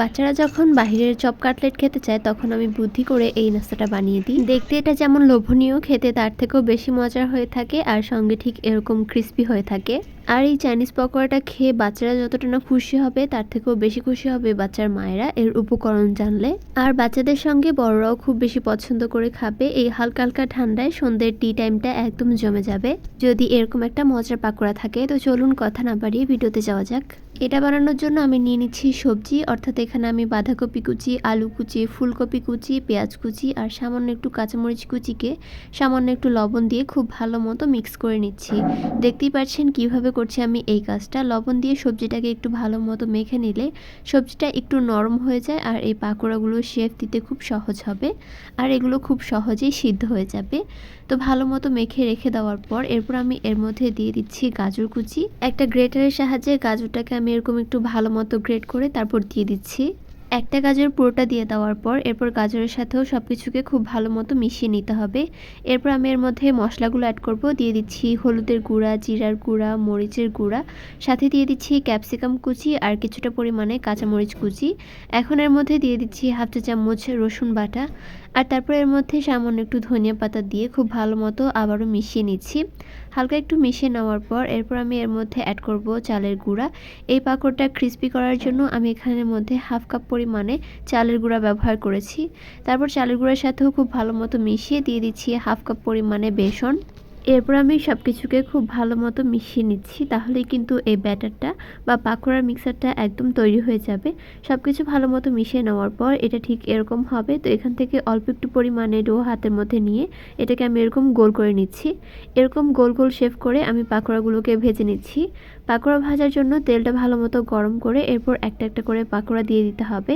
বাচ্চারা যখন বাহিরের চপ কাটলেট খেতে চায়, তখন আমি বুদ্ধি করে এই নাস্তাটা বানিয়ে দিই। দেখতে এটা যেমন লোভনীয়, খেতে তার থেকেও বেশি মজার হয়ে থাকে আর সঙ্গে ঠিক এরকম ক্রিস্পি হয়ে থাকে। আর এই চাইনিজ পকোড়াটা খেয়ে বাচ্চারা যতটা না খুশি হবে, তার থেকেও বেশি খুশি হবে বাচ্চার মায়েরা এর উপকরণ জানলে। আর বাচ্চাদের সঙ্গে বড়রাও খুব বেশি পছন্দ করে খাবে। এই হালকা হালকা ঠান্ডায় সন্ধ্যের টি টাইমটা একদম জমে যাবে। যদি এরকম একটা মজার পাকোড়া থাকে, তো চলুন কথা না বাড়িয়ে ভিডিওতে যাওয়া যাক। এটা বানানোর জন্য আমি নিয়ে নিচ্ছি সবজি, অর্থাৎ এখানে আমি বাঁধাকপি কুচি, আলু কুচি, ফুলকপি কুচি, পেঁয়াজ কুচি আর সামান্য একটু কাঁচামরিচ কুচিকে সামান্য একটু লবণ দিয়ে খুব ভালো মতো মিক্স করে নিচ্ছি। দেখতেই পাচ্ছেন কীভাবে করছি আমি এই কাজটা। লবণ দিয়ে সবজিটাকে একটু ভালো মতো মেখে নিলে সবজিটা একটু নরম হয়ে যায় আর এই পাকোড়াগুলো শেফ দিতে খুব সহজ হবে আর এগুলো খুব সহজেই সিদ্ধ হয়ে যাবে। তো ভালো মতো মেখে রেখে দেওয়ার পর এরপর আমি এর মধ্যে দিয়ে দিচ্ছি গাজর কুচি। একটা গ্রেটারের সাহায্যে গাজরটাকে আমি এরকম একটু ভালো মতো গ্রেড করে তারপর দিয়ে দিচ্ছি। একটা গাজর পুরোটা দিয়ে দেওয়ার পর এরপর গাজরের সাথেও সব কিছুকে খুব ভালো মতো মিশিয়ে নিতে হবে। এরপর আমি এর মধ্যে মশলাগুলো অ্যাড করব। দিয়ে দিচ্ছি হলুদের গুঁড়া, জিরার গুঁড়া, মরিচের গুঁড়া। সাথে দিয়ে দিচ্ছি ক্যাপসিকাম কুচি আর কিছুটা পরিমাণে কাঁচামরিচ কুচি। এখন এর মধ্যে দিয়ে দিচ্ছি হাফ চা চামচ রসুন বাটা। আর তারপর এর মধ্যে সামান্য একটু ধনিয়া পাতা দিয়ে খুব ভালো মতো আবারও মিশিয়ে নিচ্ছি। হালকা একটু মিশিয়ে নেওয়ার পর এরপর আমি এর মধ্যে অ্যাড করব চালের গুঁড়া। এই পাকড়টা ক্রিস্পি করার জন্য আমি এখানের মধ্যে হাফ কাপ পরিমাণে চালের গুঁড়া ব্যবহার করেছি। তারপর চালের গুঁড়ার সাথেও খুব ভালো মতো মিশিয়ে দিয়ে দিচ্ছি হাফ কাপ পরিমাণে বেসন। এরপর আমি সব কিছুকে খুব ভালো মতো মিশিয়ে নিচ্ছি, তাহলেই কিন্তু এই ব্যাটারটা বা পাকোড়ার মিক্সারটা একদম তৈরি হয়ে যাবে। সব কিছু ভালো মতো মিশিয়ে নেওয়ার পর এটা ঠিক এরকম হবে, তো এখান থেকে অল্প একটু পরিমাণে ডো হাতের মধ্যে নিয়ে এটাকে আমি এরকম গোল করে নিচ্ছি। এরকম গোল গোল শেপ করে আমি পাকোড়াগুলোকে ভেজে নিচ্ছি। পাকোড়া ভাজার জন্য তেলটা ভালো মতো গরম করে এরপর একটা একটা করে পাকোড়া দিয়ে দিতে হবে।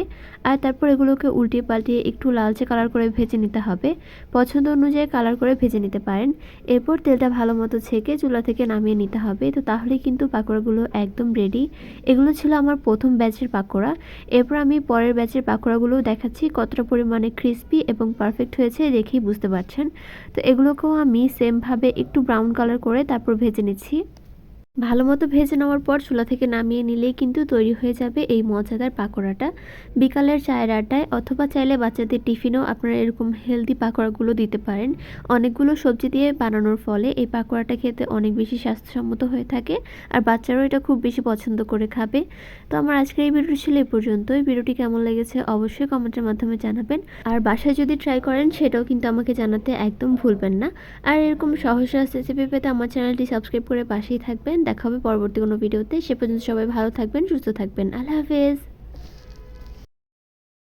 আর তারপর এগুলোকে উল্টিয়ে পাল্টিয়ে একটু লালচে কালার করে ভেজে নিতে হবে। পছন্দ অনুযায়ী কালার করে ভেজে নিতে পারেন। এরপর তেলটা ভালো মতো ছেঁকে চুলা থেকে নামিয়ে নিতে হবে। তো তাহলে কিন্তু পাকোড়াগুলো একদম রেডি এগুলো ছিল আমার প্রথম ব্যাচের পাকোড়া। এরপর আমি পরের ব্যাচের পাকোড়াগুলো দেখাচ্ছি কতটা পরিমাণে ক্রিস্পি এবং পারফেক্ট হয়েছে দেখেই বুঝতে পারছেন। তো এগুলোকেও আমি সেমভাবে একটু ব্রাউন কালার করে তারপর ভেজে নিচ্ছি। ভালো মতো ভেজে নেওয়ার পর চুলা থেকে নামিয়ে নিলেই কিন্তু তৈরি হয়ে যাবে এই মজাদার পাকোড়াটা। বিকালের চায়ের আড্ডায় অথবা চাইলে বাচ্চাদের টিফিনেও আপনারা এরকম হেলদি পাকোড়াগুলো দিতে পারেন। অনেকগুলো সবজি দিয়ে বানানোর ফলে এই পাকোড়াটা খেতে অনেক বেশি স্বাস্থ্যসম্মত হয়ে থাকে আর বাচ্চারাও এটা খুব বেশি পছন্দ করে খাবে। তো আমার আজকের এই ভিডিওটি ছিল এই পর্যন্তই। ভিডিওটি কেমন লেগেছে অবশ্যই কমেন্টের মাধ্যমে জানাবেন। আর বাসায় যদি ট্রাই করেন সেটাও কিন্তু আমাকে জানাতে একদম ভুলবেন না। আর এরকম সহজ সহজ রেসিপি পেতে আমার চ্যানেলটি সাবস্ক্রাইব করে পাশেই থাকবেন। দেখা হবে পরবর্তী কোনো ভিডিওতে। সে পর্যন্ত সবাই ভালো থাকবেন সুস্থ থাকবেন। আল্লাহ হাফেজ।